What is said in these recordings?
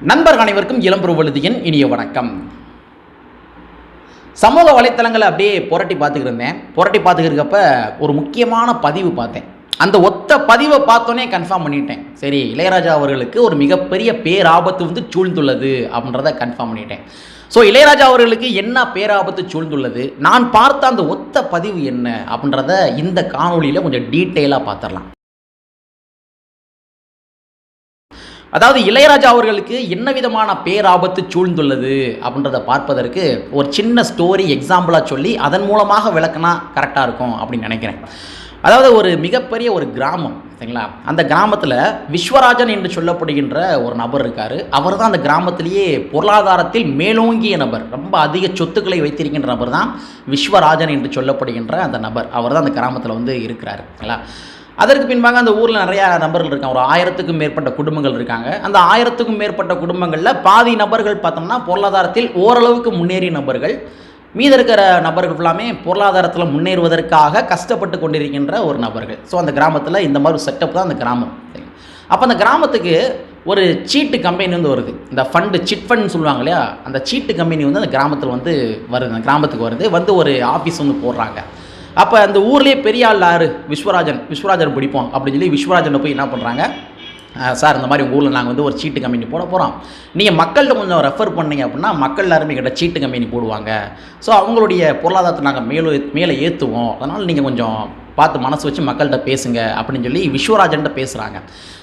நண்பர்கள் அனைவருக்கும் இளம்பெருவழுதியின் இனிய வணக்கம். சமூக வலைத்தளங்களை அப்படியே புரட்டி பார்த்துக்கிட்டு இருந்தேன். புரட்டி பார்த்துக்கிறப்ப ஒரு முக்கியமான பதிவு பார்த்தேன். அந்த ஒத்த பதிவை பார்த்தோன்னே கன்ஃபார்ம் பண்ணிட்டேன். சரி இளையராஜா அவர்களுக்கு ஒரு மிகப்பெரிய பேராபத்து வந்து சூழ்ந்துள்ளது அப்படின்றத கன்ஃபார்ம் பண்ணிட்டேன். ஸோ இளையராஜா அவர்களுக்கு என்ன பேராபத்து சூழ்ந்துள்ளது? நான் பார்த்த அந்த ஒத்த பதிவு என்ன அப்படின்றத இந்த காணொலியில் கொஞ்சம் டீட்டெயிலாக பார்த்துடலாம். அதாவது இளையராஜா அவர்களுக்கு என்ன விதமான பேராபத்து சூழ்ந்துள்ளது அப்படின்றத பார்ப்பதற்கு ஒரு சின்ன ஸ்டோரி எக்ஸாம்பிளாக சொல்லி அதன் மூலமாக விளக்குனா கரெக்டாக இருக்கும் அப்படின்னு நினைக்கிறேன். அதாவது ஒரு மிகப்பெரிய ஒரு கிராமம் சரிங்களா? அந்த கிராமத்தில் விஸ்வராஜன் என்று சொல்லப்படுகின்ற ஒரு நபர் இருக்கார். அவர் தான் அந்த கிராமத்திலேயே பொருளாதாரத்தில் மேலோங்கிய நபர் ரொம்ப அதிக சொத்துக்களை வைத்திருக்கின்ற நபர் தான் விஸ்வராஜன் என்று சொல்லப்படுகின்ற அந்த நபர். அவர் தான் அந்த கிராமத்தில் வந்து இருக்கிறார் சரிங்களா? அதற்கு பின்பாக அந்த ஊரில் நிறையா நபர்கள் இருக்காங்க. ஒரு ஆயிரத்துக்கும் மேற்பட்ட குடும்பங்கள் இருக்காங்க. அந்த ஆயிரத்துக்கும் மேற்பட்ட குடும்பங்களில் பாதி நபர்கள் பார்த்தோம்னா பொருளாதாரத்தில் ஓரளவுக்கு முன்னேறிய நபர்கள். மீத இருக்கிற நபர்கள் எல்லாமே பொருளாதாரத்தில் முன்னேறுவதற்காக கஷ்டப்பட்டு கொண்டிருக்கின்ற ஒரு நபர்கள். ஸோ அந்த கிராமத்தில் இந்த மாதிரி செட்டப் தான் அந்த கிராமம். அப்போ அந்த கிராமத்துக்கு ஒரு சீட்டு கம்பெனி வந்து வருது. இந்த ஃபண்டு சிட் ஃபண்ட் சொல்லுவாங்க இல்லையா? அந்த சீட்டு கம்பெனி வந்து அந்த கிராமத்தில் வந்து வருது. அந்த கிராமத்துக்கு வருது. வந்து ஒரு ஆஃபீஸ் வந்து போடுறாங்க. அப்போ அந்த ஊர்லேயே பெரிய ஆள் யார்? விஸ்வராஜன். விஸ்வராஜன் பிடிப்போம் அப்படின்னு சொல்லி விஸ்வராஜனை போய் என்ன பண்ணுறாங்க சார் இந்த மாதிரி உங்கள் ஊரில் நாங்கள் வந்து ஒரு சீட்டு கம்பெனி போட போகிறோம் நீங்கள் மக்கள்கிட்ட கொஞ்சம் ரெஃபர் பண்ணீங்க அப்படின்னா மக்கள் எல்லாருமே கிட்ட சீட்டு கம்பெனி போடுவாங்க. ஸோ அவங்களுடைய பொருளாதாரத்தை நாங்கள் மேலே மேலே ஏற்றுவோம் அதனால் நீங்கள் கொஞ்சம் பார்த்து மனசு வச்சு மக்கள்கிட்ட பேசுங்க அப்படின்னு சொல்லி விஸ்வராஜன்ட்ட பேசுகிறாங்க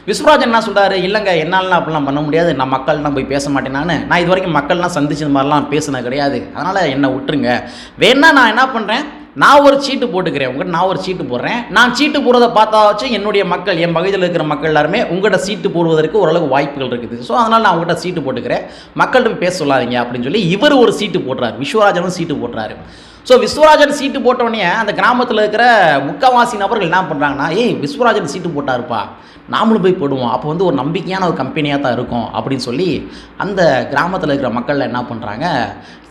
விஸ்வராஜன் என்ன சொல்கிறாரு இல்லைங்க என்னாலலாம் அப்படிலாம் பண்ண முடியாது. நான் மக்கள்லாம் போய் பேச மாட்டேன் நான். நான் இது வரைக்கும் மக்கள்லாம் சந்திச்சது மாதிரிலாம் பேசினது கிடையாது. அதனால் என்னை விட்டுருங்க. வேணா நான் என்ன பண்ணுறேன் நான் ஒரு சீட்டு போட்டுக்கிறேன். உங்கள்கிட்ட நான் ஒரு சீட்டு போடுறேன். நான் சீட்டு போடுறத பார்த்தா வச்சு என்னுடைய மக்கள் என் பகுதியில் இருக்கிற மக்கள் எல்லாருமே உங்கள்கிட்ட சீட்டு போடுவதற்கு ஓரளவுக்கு வாய்ப்புகள் இருக்குது. ஸோ அதனால் நான் உங்கள்கிட்ட சீட்டு போட்டுக்கிறேன். மக்கள்கிட்ட பேச சொல்லாதீங்க அப்படின்னு சொல்லி இவர் ஒரு சீட்டு போடுறாரு. விஸ்வராஜனும் சீட்டு போட்டுறாரு ஸோ விஸ்வராஜன் சீட்டு போட்டவொடனே அந்த கிராமத்தில் இருக்கிற முக்கவாசி நபர்கள் என்ன பண்ணுறாங்கன்னா ஏய் விஸ்வராஜன் சீட்டு போட்டாருப்பா. நாமளும் போய் போடுவோம். அப்போ வந்து ஒரு நம்பிக்கையான ஒரு கம்பெனியாக தான் இருக்கும். அப்படின்னு சொல்லி அந்த கிராமத்தில் இருக்கிற மக்கள் என்ன பண்ணுறாங்க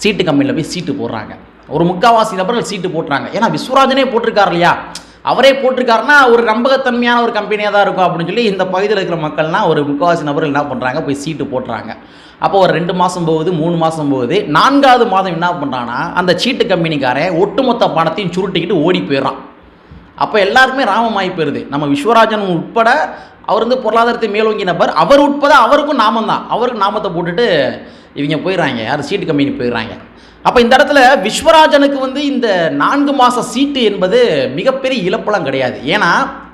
சீட்டு கம்பெனியில் போய் சீட்டு போடுறாங்க. ஒரு முக்காவாசி நபர்கள் சீட்டு போட்டுறாங்க. ஏன்னா விஸ்வராஜனே போட்டிருக்காரு இல்லையா? அவரே போட்டிருக்காருன்னா ஒரு நம்பகத்தன்மையான ஒரு கம்பெனியாக தான் இருக்கும் அப்படின்னு சொல்லி இந்த பகுதியில் இருக்கிற மக்கள்லாம் ஒரு முக்கால்வாசி நபர்கள் என்ன பண்ணுறாங்க போய் சீட்டு போட்டுறாங்க. அப்போ ஒரு ரெண்டு மாதம் போகுது மூணு மாதம் போகுது. நான்காவது மாதம் என்ன பண்ணுறான்னா அந்த சீட்டு கம்பெனிக்காரன் ஒட்டுமொத்த பணத்தையும் சுருட்டிக்கிட்டு ஓடி போயிடுறான். அப்போ எல்லாருக்குமே ராமமாகி போயிருது. நம்ம விஸ்வராஜன் உட்பட அவர் வந்து பொருளாதாரத்தை மேலோங்கிய நபர். அவர் உட்பட அவருக்கும் நாமம் தான் அவருக்கு நாமத்தை போட்டுட்டு இவங்க போயிடுறாங்க. யார்? சீட்டு கம்பெனி போயிடுறாங்க. அப்போ இந்த இடத்துல விஸ்வராஜனுக்கு வந்து இந்த நான்கு மாத சீட்டு என்பது மிகப்பெரிய இழப்பெல்லாம் கிடையாது. ஏன்னா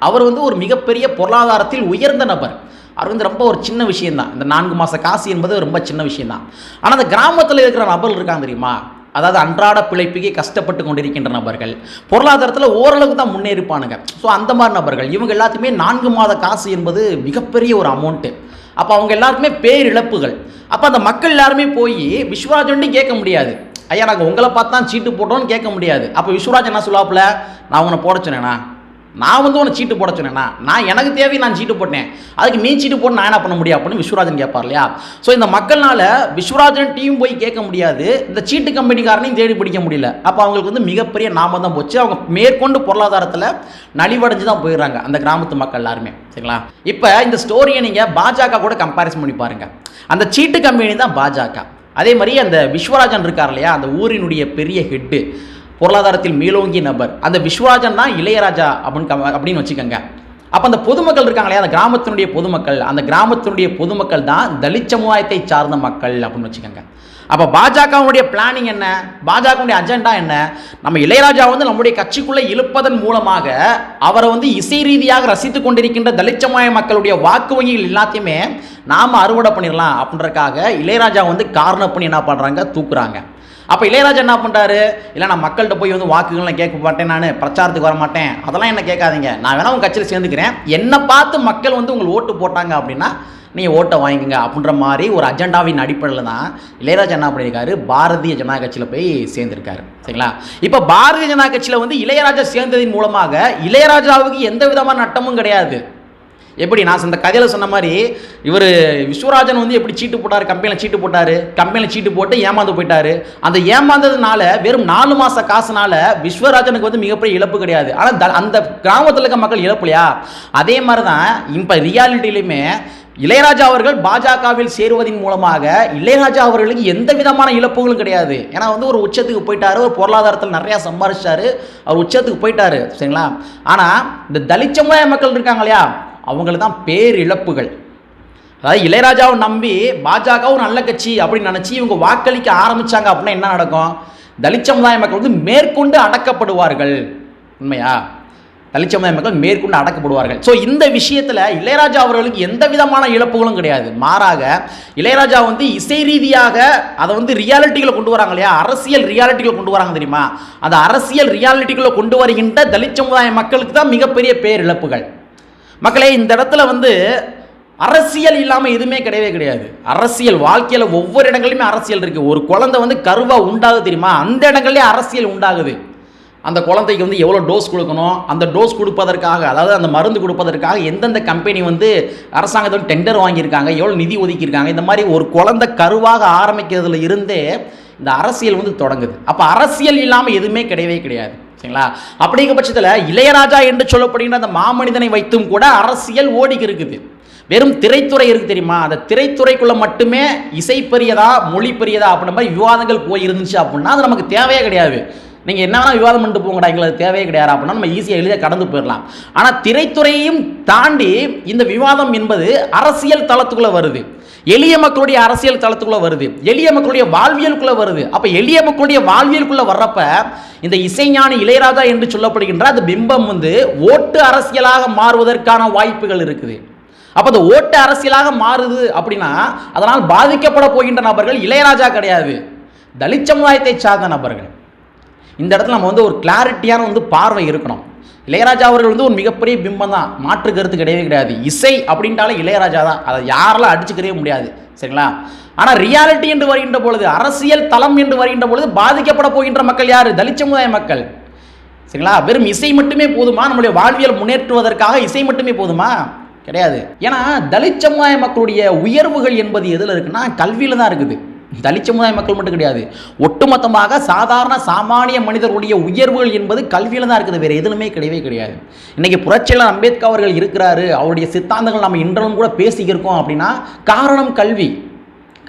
அவர் வந்து ஒரு மிகப்பெரிய பொருளாதாரத்தில் உயர்ந்த நபர். அவர் வந்து ரொம்ப ஒரு சின்ன விஷயம்தான். இந்த நான்கு மாத காசு என்பது ரொம்ப சின்ன விஷயம்தான். ஆனால் அந்த கிராமத்தில் இருக்கிற நபர்கள் இருக்காங்க தெரியுமா? அதாவது அன்றாட பிழைப்புக்கே கஷ்டப்பட்டு கொண்டிருக்கின்ற நபர்கள். பொருளாதாரத்தில் ஓரளவுக்கு தான் முன்னேறிப்பானுங்க. ஸோ அந்த மாதிரி நபர்கள். இவங்க எல்லாத்துக்குமே நான்கு மாத காசு என்பது மிகப்பெரிய ஒரு அமௌண்ட்டு அப்போ அவங்க எல்லாருக்குமே பேரிழப்புகள். அப்போ அந்த மக்கள் எல்லாருமே போய் விஸ்வராஜன்ட்டையும் கேட்க முடியாது. ஐயா நாங்கள் உங்களை பார்த்து தான் சீட்டு போட்டோம்னு கேட்க முடியாது. அப்போ விஸ்வராஜ் என்ன சொல்லுவாப்புல? நான் உன்னை போட சொன்னேண்ணா நான் வந்து உன்னை சீட்டு போட சொன்னேனா? நான் எனக்கு தேவை நான் சீட்டு போட்டேன். அதுக்கு நீ சீட்டு போட்டு நான் என்ன பண்ண முடியும் அப்படின்னு விஸ்வராஜன் கேட்பார் இல்லையா? ஸோ இந்த மக்கள்னால விஸ்வராஜன் டீம் போய் கேட்க முடியாது. இந்த சீட்டு கம்பெனிக்காரனையும் தேடி பிடிக்க முடியல. அப்போ அவங்களுக்கு வந்து மிகப்பெரிய நாம தான் போச்சு. அவங்க மேற்கொண்டு பொருளாதாரத்தில் நலிவடைஞ்சு தான் போயிடுறாங்க அந்த கிராமத்து மக்கள் எல்லாருமே. சரிங்களா? இப்போ இந்த ஸ்டோரியை நீங்கள் பாஜக கூட கம்பேரிசன் பண்ணி பாருங்கள் அந்த சீட்டு கம்பெனி தான் பாஜக. அதே மாதிரி அந்த விஸ்வராஜன் இருக்கார் இல்லையா அந்த ஊரினுடைய பெரிய ஹெட்டு பொருளாதாரத்தில் மேலோங்கிய நபர். அந்த விஸ்வராஜன் தான் இளையராஜா அப்படின்னு அப்படின்னு வச்சுக்கோங்க. அப்போ அந்த பொதுமக்கள் இருக்காங்க இல்லையா? அந்த கிராமத்தினுடைய பொதுமக்கள். அந்த கிராமத்தினுடைய பொதுமக்கள் தான் தலித் சமுதாயத்தை சார்ந்த மக்கள் அப்படின்னு வச்சுக்கோங்க. அப்போ பாஜகவுடைய பிளானிங் என்ன? பாஜகவுடைய அஜெண்டா என்ன? நம்ம இளையராஜா வந்து நம்முடைய கட்சிக்குள்ளே இழுப்பதன் மூலமாக அவரை வந்து இசை ரீதியாக ரசித்து கொண்டிருக்கின்ற தலித் சமுதாய மக்களுடைய வாக்கு வங்கிகள் எல்லாத்தையுமே நாம் அறுவடை பண்ணிடலாம் அப்படின்றக்காக இளையராஜா வந்து காரணம் பண்ணி என்ன பண்ணுறாங்க தூக்குறாங்க. அப்போ இளையராஜா என்ன பண்ணுறாரு இல்லை நான் மக்கள்கிட்ட போய் வந்து வாக்குகள்லாம் கேட்க மாட்டேன் நான் பிரச்சாரத்துக்கு வர மாட்டேன். அதெல்லாம் என்ன கேட்காதீங்க. நான் வேணா உங்கள் கட்சியில் சேர்ந்துக்கிறேன். என்னை பார்த்து மக்கள் வந்து உங்களுக்கு ஓட்டு போட்டாங்க அப்படின்னா நீங்கள் ஓட்டை வாங்கிக்கங்க. அப்படின்ற மாதிரி ஒரு அஜெண்டாவின் அடிப்படையில் தான் இளையராஜா என்ன பண்ணியிருக்காரு? பாரதிய ஜனதா கட்சியில் போய் சேர்ந்திருக்காரு. சரிங்களா? இப்போ பாரதிய ஜனதா கட்சியில் வந்து இளையராஜா சேர்ந்ததின் மூலமாக இளையராஜாவுக்கு எந்த விதமான நட்டமும் கிடையாது. எப்படி நான் அந்த கதையில் சொன்ன மாதிரி இவர் விஸ்வராஜன் வந்து எப்படி சீட்டு போட்டார் கம்பெனியில் சீட்டு போட்டார் கம்பெனியில் சீட்டு போட்டு ஏமாந்து போயிட்டாரு. அந்த ஏமாந்ததுனால வெறும் நாலு மாத காசுனால விஸ்வராஜனுக்கு வந்து மிகப்பெரிய இழப்பு கிடையாது. ஆனால் த- அந்த கிராமத்தில் இருக்க மக்கள் இழப்புலையா? அதே மாதிரி தான் இப்போ ரியாலிட்டிலையுமே இளையராஜா அவர்கள் பாஜகவில் சேருவதன் மூலமாக இளையராஜா அவர்களுக்கு எந்த விதமான இழப்புகளும் கிடையாது. ஏன்னா வந்து ஒரு உச்சத்துக்கு போயிட்டாரு ஒரு பொருளாதாரத்தில் நிறையா சம்பாரிச்சாரு அவர் உச்சத்துக்கு போயிட்டாரு சரிங்களா? ஆனால் இந்த தலித் சமுதாய மக்கள் இருக்காங்க இல்லையா? அவங்களுக்கு தான் பேரிழப்புகள். அதாவது இளையராஜாவை நம்பி பாஜகவும் நல்ல கட்சி அப்படின்னு நினச்சி இவங்க வாக்களிக்க ஆரம்பிச்சாங்க அப்படின்னா என்ன நடக்கும்? தலித் சமுதாய மக்கள் வந்து மேற்கொண்டு அடக்கப்படுவார்கள். உண்மையா? தலித் சமுதாய மக்கள் மேற்கொண்டு அடக்கப்படுவார்கள். ஸோ இந்த விஷயத்தில் இளையராஜா அவர்களுக்கு எந்த விதமான இழப்புகளும் கிடையாது. மாறாக இளையராஜா வந்து இசை ரீதியாக அதை வந்து ரியாலிட்டிகளை கொண்டு வராங்க இல்லையா? அரசியல் ரியாலிட்டிகளை கொண்டு வராங்க தெரியுமா? அந்த அரசியல் ரியாலிட்டிகளை கொண்டு வருகின்ற தலித் சமுதாய மக்களுக்கு தான் மிகப்பெரிய பேரிழப்புகள். மக்களே இந்த இடத்துல வந்து அரசியல் இல்லாமல் எதுவுமே கிடையவே கிடையாது. அரசியல் வாழ்க்கையில் ஒவ்வொரு இடங்கள்லையுமே அரசியல் இருக்குது ஒரு குழந்தை வந்து கருவாக உண்டாகுது தெரியுமா? அந்த இடங்கள்லேயே அரசியல் உண்டாகுது. அந்த குழந்தைக்கு வந்து எவ்வளோ டோஸ் கொடுக்கணும்? அந்த டோஸ் கொடுப்பதற்காக அதாவது அந்த மருந்து கொடுப்பதற்காக எந்தெந்த கம்பெனி வந்து அரசாங்கத்தில் டெண்டர் வாங்கியிருக்காங்க? எவ்வளோ நிதி ஒதுக்கியிருக்காங்க? இந்த மாதிரி ஒரு குழந்தை கருவாக ஆரம்பிக்கிறதுல இருந்தே இந்த அரசியல் வந்து தொடங்குது. அப்போ அரசியல் இல்லாமல் எதுவுமே கிடையவே கிடையாது. சரிங்களா? அப்படிங்கிற பட்சத்தில் இளையராஜா என்று சொல்லப்படுகின்ற அந்த மாமனிதனை வைத்தும் கூட அரசியல் ஓடிக்கு இருக்குது. வெறும் திரைத்துறை இருக்கு தெரியுமா? அந்த திரைத்துறைக்குள்ள மட்டுமே இசை பெரியதா மொழி பெரியதா அப்படின்ற மாதிரி விவாதங்கள் போய் இருந்துச்சு அப்படின்னா அது நமக்கு தேவையே கிடையாது. நீங்கள் என்ன வேணால் விவாதம் பண்ணிட்டு போங்கடா எங்களுக்கு தேவையே கிடையாது அப்படின்னா நம்ம ஈஸியாக எளிதாக கடந்து போயிடலாம். ஆனால் திரைத்துறையையும் தாண்டி இந்த விவாதம் என்பது அரசியல் தளத்துக்குள்ளே வருது. எளிய மக்களுடைய அரசியல் தளத்துக்குள்ளே வருது. எளிய மக்களுடைய வாழ்வியலுக்குள்ளே வருது. அப்போ எளிய மக்களுடைய வாழ்வியலுக்குள்ளே வர்றப்ப இந்த இசைஞானி இளையராஜா என்று சொல்லப்படுகின்ற அந்த பிம்பம் வந்து ஓட்டு அரசியலாக மாறுவதற்கான வாய்ப்புகள் இருக்குது. அப்போ அந்த ஓட்டு அரசியலாக மாறுது அப்படின்னா அதனால் பாதிக்கப்பட போகின்ற நபர்கள் இளையராஜா கிடையாது. தலித் சமுதாயத்தை சார்ந்த நபர்கள். இந்த இடத்துல நம்ம வந்து ஒரு கிளாரிட்டியான வந்து பார்வை இருக்கணும். இளையராஜா அவர்கள் வந்து ஒரு மிகப்பெரிய பிம்பம் தான். மாற்று கருத்து கிடையவே கிடையாது. இசை அப்படின்ட்டாலே இளையராஜா தான். அதை யாரெல்லாம் அடிச்சுக்கவே முடியாது. சரிங்களா? ஆனால் ரியாலிட்டி என்று வருகின்ற பொழுது அரசியல் தளம் என்று வருகின்ற பொழுது பாதிக்கப்பட போகின்ற மக்கள் யார்? தலித் சமுதாய மக்கள். சரிங்களா? வெறும் இசை மட்டுமே போதுமா? நம்முடைய வாழ்வியல் முன்னேற்றுவதற்காக இசை மட்டுமே போதுமா? கிடையாது. ஏன்னா தலித் சமுதாய மக்களுடைய உயர்வுகள் என்பது எதில் இருக்குன்னா கல்வியில் தான் இருக்குது. தலித் சமுதாய மக்கள் மட்டும் கிடையாது. ஒட்டுமொத்தமாக சாதாரண சாமானிய மனிதர்களுடைய உயர்வுகள் என்பது கல்வியில் தான் இருக்குது. வேறு எதுலுமே கிடையவே கிடையாது. இன்றைக்கி புரட்சியாளர் அம்பேத்கர் அவர்கள் இருக்கிறாரு. அவருடைய சித்தாந்தங்கள் நம்ம இன்றளவும் கூட பேசிக்கிருக்கோம் அப்படின்னா காரணம் கல்வி.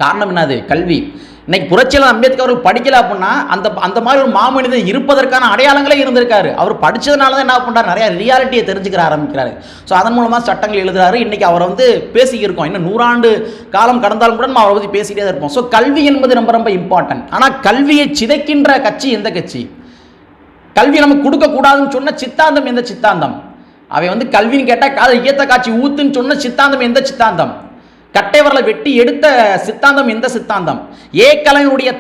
காரணம் என்னது? கல்வி. இன்னைக்கு புரட்சியில் அம்பேத்கர் அவர்கள் படிக்கல அப்படின்னா அந்த அந்த மாதிரி ஒரு மாமனிதன் இருப்பதற்கான அடையாளங்களே இருந்திருக்காரு. அவர் படித்ததுனால தான் என்ன பண்ணுறாரு நிறைய ரியாலிட்டியை தெரிஞ்சுக்கிற ஆரம்பிக்கிறாரு. ஸோ அதன் மூலமாக சட்டங்கள் எழுதுறாரு. இன்றைக்கி அவரை வந்து பேசிக்கிருக்கோம். இன்னும் நூறாண்டு காலம் கடந்தாலும் கூட நம்ம அவரை பற்றி பேசிகிட்டே தான் இருப்போம். ஸோ கல்வி என்பது ரொம்ப ரொம்ப இம்பார்ட்டன்ட் ஆனால் கல்வியை சிதைக்கின்ற கட்சி எந்த கட்சி? கல்வி நமக்கு கொடுக்கக்கூடாதுன்னு சொன்ன சித்தாந்தம் எந்த சித்தாந்தம்? அவன் வந்து கல்வின்னு கேட்டால் காதை ஈயத்த காட்சி ஊத்துன்னு சொன்ன சித்தாந்தம் எந்த சித்தாந்தம்? கட்டை வரலை வெட்டி எடுத்த சித்தாந்தம் எந்த சித்தாந்தம்? ஏ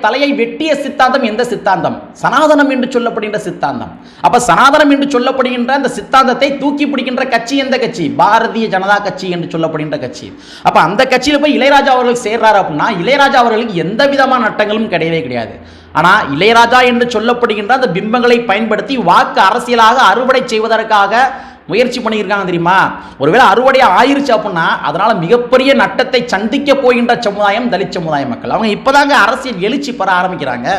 தலையை வெட்டிய சித்தாந்தம் எந்த சித்தாந்தம்? சனாதனம் என்று சொல்லப்படுகின்ற சித்தாந்தம். அப்ப சனாதனம் என்று சொல்லப்படுகின்ற அந்த சித்தாந்தத்தை தூக்கி பிடிக்கின்ற கட்சி எந்த கட்சி? பாரதிய ஜனதா கட்சி என்று சொல்லப்படுகின்ற கட்சி. அப்ப அந்த கட்சியில் போய் இளையராஜா அவர்கள் சேர்றாரு அப்படின்னா இளையராஜா அவர்களுக்கு எந்த விதமான நட்டங்களும் கிடையவே கிடையாது. ஆனால் இளையராஜா என்று சொல்லப்படுகின்ற அந்த பிம்பங்களை பயன்படுத்தி வாக்கு அரசியலாக அறுவடை செய்வதற்காக முயற்சி பண்ணியிருக்காங்க தெரியுமா? ஒருவேளை அறுவடை ஆயிருச்சு அப்படின்னா அதனால மிகப்பெரிய நட்டத்தை சந்திக்க போகின்ற சமுதாயம் தலித் சமுதாய மக்கள். அவங்க இப்போதாங்க அரசியல் எழுச்சி பெற ஆரம்பிக்கிறாங்க.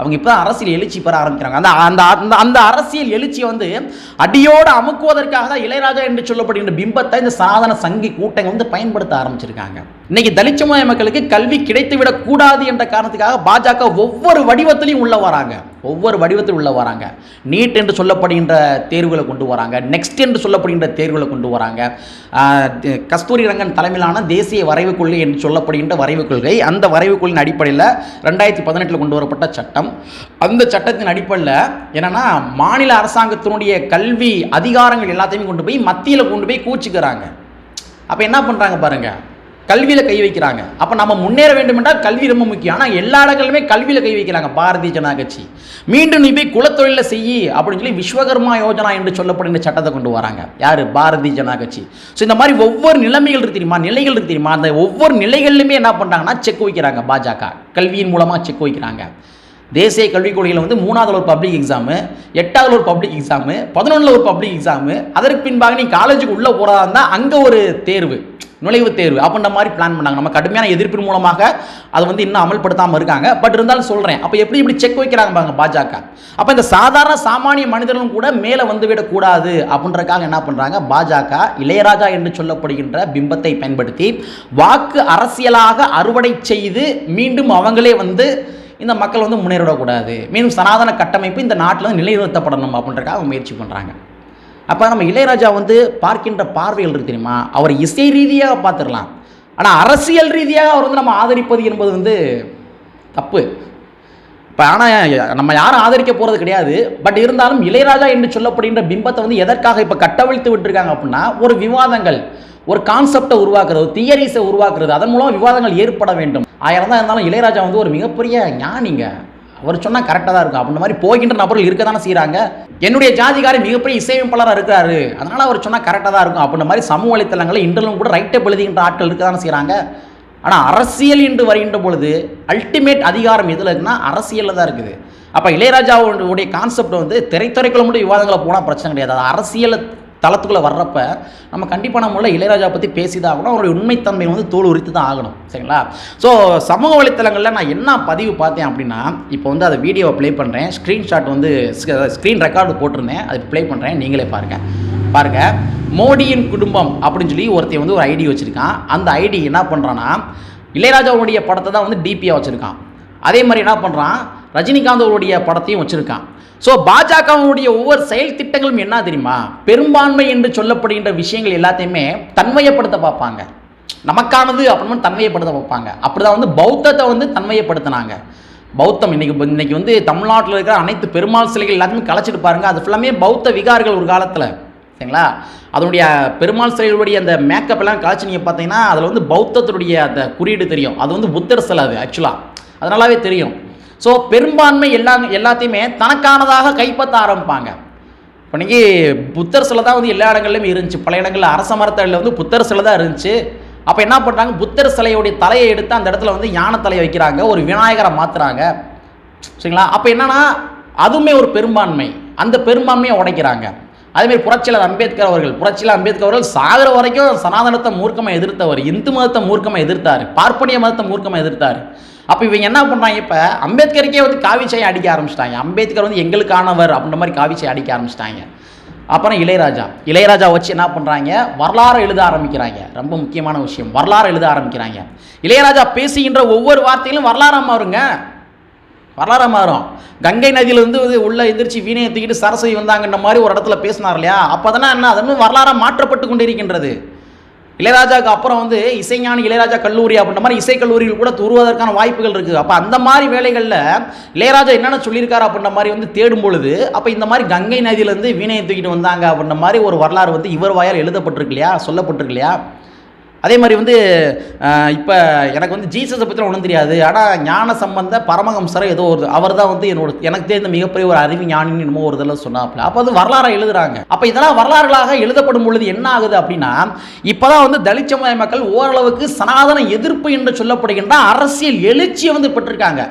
அவங்க இப்போ அரசியல் எழுச்சி பெற ஆரம்பிக்கிறாங்க. அந்த அந்த அந்த அந்த அரசியல் எழுச்சியை வந்து அடியோடு அமுக்குவதற்காக தான் இளையராஜா என்று சொல்லப்படுகின்ற பிம்பத்தை இந்த சாதன சங்கி கூட்டங்கள் வந்து பயன்படுத்த ஆரம்பிச்சிருக்காங்க. இன்னைக்கு தலித் சமுதாய மக்களுக்கு கல்வி கிடைத்து விடக்கூடாது என்ற காரணத்துக்காக பாஜக ஒவ்வொரு வடிவத்திலையும் உள்ள வராங்க. ஒவ்வொரு வடிவத்தில் உள்ள வராங்க. நீட் என்று சொல்லப்படுகின்ற தேர்வுகளை கொண்டு வராங்க. நெக்ஸ்ட் என்று சொல்லப்படுகின்ற தேர்வுகளை கொண்டு வராங்க. கஸ்தூரி ரங்கன் தலைமையிலான தேசிய வரைவு கொள்கை என்று சொல்லப்படுகின்ற வரைவு கொள்கை அந்த வரைவு கொள்கையின் அடிப்படையில் ரெண்டாயிரத்தி பதினெட்டில் கொண்டு வரப்பட்ட சட்டம். அந்த சட்டத்தின் அடிப்படையில் என்னென்னா மாநில அரசாங்கத்தினுடைய கல்வி அதிகாரங்கள் எல்லாத்தையுமே கொண்டு போய் மத்தியில் கொண்டு போய் கூச்சிக்கிறாங்க. அப்போ என்ன பண்ணுறாங்க பாருங்கள் கல்வியில் கை வைக்கிறாங்க. அப்போ நம்ம முன்னேற வேண்டும் என்றால் கல்வி ரொம்ப முக்கியம். ஆனால் எல்லா இடங்களிலுமே கல்வியில் கை வைக்கிறாங்க. பாரதிய ஜனதா கட்சி. மீண்டும் நீ போய் குலத்தொழிலில் செய்யி அப்படின்னு சொல்லி விஸ்வகர்மா யோஜனா என்று சொல்லப்படுகிற சட்டத்தை கொண்டு வராங்க. யார்? பாரதிய ஜனதா கட்சி. ஸோ இந்த மாதிரி ஒவ்வொரு நிலைமைகள் இருக்கு தெரியுமா? நிலைகள் இருக்கு தெரியுமா? அந்த ஒவ்வொரு நிலைகள்லையுமே என்ன பண்ணுறாங்கன்னா செக் வைக்கிறாங்க பாஜக. கல்வியின் மூலமாக செக் வைக்கிறாங்க. தேசிய கல்விக் கொள்கையில் வந்து மூணாவதுல ஒரு பப்ளிக் எக்ஸாமு எட்டாவதுல ஒரு பப்ளிக் எக்ஸாமு பதினொன்றில் ஒரு பப்ளிக் எக்ஸாமு அதற்கு பின்பாக நீ காலேஜுக்கு உள்ளே போகிறதா இருந்தால் அங்கே ஒரு தேர்வு. நுழைவுத் தேர்வு அப்படின்ற மாதிரி பிளான் பண்ணாங்க. நம்ம கடுமையான எதிர்ப்பின் மூலமாக அதை வந்து இன்னும் அமல்படுத்தாமல் இருக்காங்க. பட் இருந்தாலும் சொல்கிறேன் அப்போ எப்படி இப்படி செக் வைக்கிறாங்க பாருங்க பாஜக. அப்போ இந்த சாதாரண சாமானிய மனிதர்களும் கூட மேலே வந்து விடக்கூடாது அப்படின்றக்காக என்ன பண்ணுறாங்க பாஜக இளையராஜா என்று சொல்லப்படுகின்ற பிம்பத்தை பயன்படுத்தி வாக்கு அரசியலாக அறுவடை செய்து மீண்டும் அவங்களே வந்து இந்த மக்கள் வந்து முன்னேறிடக்கூடாது மீண்டும் சனாதன கட்டமைப்பு இந்த நாட்டில் வந்து நிலைநிறுத்தப்படணும் அப்படின்றக்காக அவங்க முயற்சி பண்ணுறாங்க அப்போ நம்ம இளையராஜா வந்து பார்க்கின்ற பார்வைகள் இருக்கு தெரியுமா? அவர் இசை ரீதியாக பார்த்துடலாம். ஆனால் அரசியல் ரீதியாக அவர் வந்து நம்ம ஆதரிப்பது என்பது வந்து தப்பு. இப்போ ஆனால் நம்ம யாரும் ஆதரிக்க போகிறது கிடையாது. பட் இருந்தாலும் இளையராஜா என்று சொல்லப்படுகின்ற பிம்பத்தை வந்து எதற்காக இப்போ கட்டவிழ்த்து விட்டுருக்காங்க அப்படின்னா ஒரு விவாதங்கள் ஒரு கான்செப்டை உருவாக்குறது தியரிஸை உருவாக்குறது அதன் மூலம் விவாதங்கள் ஏற்பட வேண்டும். ஆயிரம் தான் இருந்தாலும் இளையராஜா வந்து ஒரு மிகப்பெரிய ஞானிங்க. அவர் சொன்னால் கரெக்டாக தான் இருக்கும். அப்படின்ற மாதிரி போகின்ற நபர்கள் இருக்க தானே செய்கிறாங்க என்னுடைய ஜாதிகாரி மிகப்பெரிய இசையமைப்பாளராக இருக்கிறாரு. அதனால் அவர் சொன்னால் கரெக்டாக தான் இருக்கும். அப்படின்ற மாதிரி சமூக வலைத்தளங்களில் இன்டர்லும் கூட ரைட்டை எழுதுகின்ற ஆட்கள் இருக்க தானே செய்கிறாங்க ஆனால் அரசியல் என்று வருகின்ற பொழுது அல்டிமேட் அதிகாரம் எதில் இருக்குன்னா அரசியலில் தான் இருக்குது. அப்போ இளையராஜாவுடைய கான்செப்ட் வந்து திரைத்துறைக்குள்ள மட்டும் விவாதங்களை போனால் பிரச்சனை கிடையாது. அது அரசியல் தளத்துக்குள்ளே வர்றப்ப நம்ம கண்டிப்பாக நம்மள இளையராஜா பற்றி பேசி தான் ஆகணும். அவருடைய உண்மைத்தன்மை வந்து தோல் உரித்து தான் ஆகணும். சரிங்களா? ஸோ சமூக வலைத்தளங்களில் நான் என்ன பதிவு பார்த்தேன் அப்படின்னா இப்போ வந்து அதை வீடியோவை ப்ளே பண்ணுறேன் ஸ்க்ரீன்ஷாட் வந்து ஸ்க்ரீன் ரெக்கார்டு போட்டிருந்தேன். அது ப்ளே பண்ணுறேன் நீங்களே பாருங்கள் பாருங்கள் மோடியின் குடும்பம் அப்படின்னு சொல்லி ஒருத்தன் வந்து ஒரு ஐடி வச்சுருக்கான். அந்த ஐடி என்ன பண்ணுறான்னா இளையராஜாவுடைய படத்தை தான் வந்து டிபியாக வச்சுருக்கான். அதே மாதிரி என்ன பண்ணுறான் ரஜினிகாந்த் அவருடைய படத்தையும் வச்சுருக்கான். ஸோ பாஜகவுடைய ஒவ்வொரு செயல் திட்டங்களும் என்ன தெரியுமா? பெரும்பான்மை என்று சொல்லப்படுகின்ற விஷயங்கள் எல்லாத்தையுமே தன்மையப்படுத்த பார்ப்பாங்க. நமக்கானது அப்படின்னு தன்மையப்படுத்த பார்ப்பாங்க. அப்படிதான் வந்து பௌத்தத்தை வந்து தன்மையப்படுத்தினாங்க. பௌத்தம் இன்னைக்கு இன்னைக்கு வந்து தமிழ்நாட்டில் இருக்கிற அனைத்து பெருமாள் சிலைகள் எல்லாத்தையுமே கலைச்சிட்டு பாருங்க. அது ஃபுல்லாமே பௌத்த விகார்கள் ஒரு காலத்தில். சரிங்களா? அதனுடைய பெருமாள் சிலைகளுடைய அந்த மேக்கப் எல்லாம் கலைச்சி நீங்கள் பார்த்தீங்கன்னா அதில் வந்து பௌத்தத்தினுடைய அந்த குறியீடு தெரியும். அது வந்து புத்தர் சிலை அது ஆக்சுவலாக அது நல்லாவே தெரியும். ஸோ பெரும்பான்மை எல்லா எல்லாத்தையுமே தனக்கானதாக கைப்பற்ற ஆரம்பிப்பாங்க. இப்போ இன்னைக்கு புத்தர் சிலை தான் வந்து எல்லா இடங்கள்லையும் இருந்துச்சு. பல இடங்களில் அரச மரத்தடியில் வந்து புத்தர் சிலை தான் இருந்துச்சு. அப்போ என்ன பண்ணுறாங்க புத்தர் சிலையுடைய தலையை எடுத்து அந்த இடத்துல வந்து யானை தலையை வைக்கிறாங்க. ஒரு விநாயகரை மாற்றுறாங்க சரிங்களா? அப்போ என்னன்னா அதுவுமே ஒரு பெரும்பான்மை. அந்த பெரும்பான்மையை உடைக்கிறாங்க. அதேமாதிரி புரட்சியாளர் அம்பேத்கர் அவர்கள் புரட்சியாளர் அம்பேத்கர் அவர்கள் சாகிற வரைக்கும் சனாதனத்தை மூர்க்கமாக எதிர்த்தவர் இந்து மதத்தை மூர்க்கமாக எதிர்த்தார் பார்ப்பனிய மதத்தை மூர்க்கமாக எதிர்த்தார். அப்போ இவங்க என்ன பண்ணுறாங்க இப்போ? அம்பேத்கருக்கே வந்து காவிச்சையை அடிக்க ஆரம்பிச்சிட்டாங்க. அம்பேத்கர் வந்து எங்களுக்கானவர் அப்படின்ற மாதிரி காவிச்சையை அடிக்க ஆரம்பிச்சிட்டாங்க. அப்புறம் இளையராஜா. இளையராஜா வச்சு என்ன பண்ணுறாங்க வரலாறு எழுத ஆரம்பிக்கிறாங்க. ரொம்ப முக்கியமான விஷயம். வரலாறு எழுத ஆரம்பிக்கிறாங்க. இளையராஜா பேசுகின்ற ஒவ்வொரு வார்த்தையிலும் வரலாறாக மாறுங்க. வரலாறாக மாறும். கங்கை நதியிலிருந்து இது உள்ளே எந்திரிச்சு வீணையை தூக்கிட்டு சரஸ்வதி வந்தாங்கன்ற மாதிரி ஒரு இடத்துல பேசினார் இல்லையா? அப்போ தானே என்ன அது வரலாறாக மாற்றப்பட்டு கொண்டிருக்கின்றது. இளையராஜாவுக்கு அப்புறம் வந்து இசைஞானி இளையராஜா கல்லூரி அப்படின்ற மாதிரி இசை கல்லூரிகள் கூட துருவதற்கான வாய்ப்புகள் இருக்குது அப்போ அந்த மாதிரி வேலைகளில் இளையராஜா என்னென்ன சொல்லியிருக்காரு அப்படின்ற மாதிரி வந்து தேடும் பொழுது அப்போ இந்த மாதிரி கங்கை நதியிலேருந்து வீணையை தூக்கிட்டு வந்தாங்க அப்படின்ற மாதிரி ஒரு வரலாறு வந்து இவர் வாயால் எழுதப்பட்டிருக்கு இல்லையா? சொல்லப்பட்டிருக்கு இல்லையா? அதே மாதிரி வந்து இப்போ எனக்கு வந்து ஜீசஸை பற்றி ஒன்றும் தெரியாது. ஆனால் ஞான சம்பந்த பரமஹம்சரை ஏதோ ஒரு அவர் தான் வந்து என்னோட எனக்கு தெரிந்த மிகப்பெரிய ஒரு அறிவு ஞானின்னு என்னமோ ஒரு இதெல்லாம் சொன்னாப்புல. அப்போ அது வரலாறை எழுதுறாங்க. அப்போ இதெல்லாம் வரலாறுகளாக எழுதப்படும் பொழுது என்ன ஆகுது அப்படின்னா இப்போ தான் வந்து தலித் சமுதாய மக்கள் ஓரளவுக்கு சனாதன எதிர்ப்பு என்று சொல்லப்படுகின்ற அரசியல் எழுச்சியை வந்து பெற்றிருக்காங்க.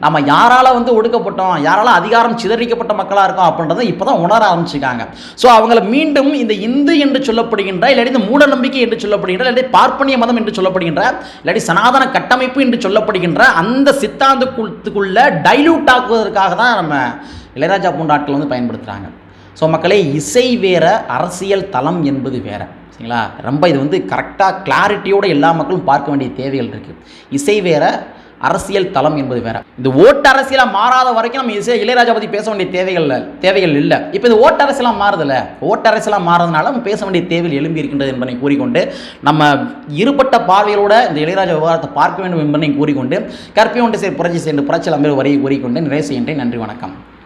நம்ம யாரால வந்து ஒடுக்கப்பட்டோம் யாரால அதிகாரம் சிதறிக்கப்பட்ட மக்களாக இருக்கோம் அப்படின்றத இப்போ தான் உணர ஆரம்பிச்சிருக்காங்க. ஸோ அவங்கள மீண்டும் இந்த இந்து என்று சொல்லப்படுகின்ற இல்லாட்டி இந்த மூட நம்பிக்கை என்று சொல்லப்படுகின்ற இல்லாட்டி பார்ப்பனிய மதம் என்று சொல்லப்படுகின்ற இல்லாட்டி சனாதன கட்டமைப்பு என்று சொல்லப்படுகின்ற அந்த சித்தாந்தத்துக்குள்ள டைல்யூட் ஆக்குவதற்காக தான் நம்ம இளையராஜா போன்ற ஆட்கள் வந்து பயன்படுத்துகிறாங்க ஸோ மக்களே இசை வேற அரசியல் தளம் என்பது வேற. சரிங்களா? ரொம்ப இது வந்து கரெக்டாக கிளாரிட்டியோடு எல்லா மக்களும் பார்க்க வேண்டிய தேவைகள் இருக்குது இசை வேற அரசியல் தளம் என்பது வேற. இந்த ஓட்டு அரசியலாக மாறாத வரைக்கும் நம்ம இசை இளையராஜா பற்றி பேச வேண்டிய தேவைகள் தேவைகள் இல்லை. இப்போ இது ஓட்டு அரசியலாக மாறுதில்ல. ஓட்டு அரசியலாக மாறதுனால நம்ம பேச வேண்டிய தேவையில் எழும்பி இருக்கின்றது என்பதை கூறிக்கொண்டு நம்ம இருபட்ட பார்வைகளோட இந்த இளையராஜா விவகாரத்தை பார்க்க வேண்டும் என்பதை கூறிக்கொண்டு கற்பியொன்று சே புரட்சி சென்று புரட்சி அமைப்பு வரையை கூறிக்கொண்டு நிறைவு செய்கின்றேன். நன்றி வணக்கம்.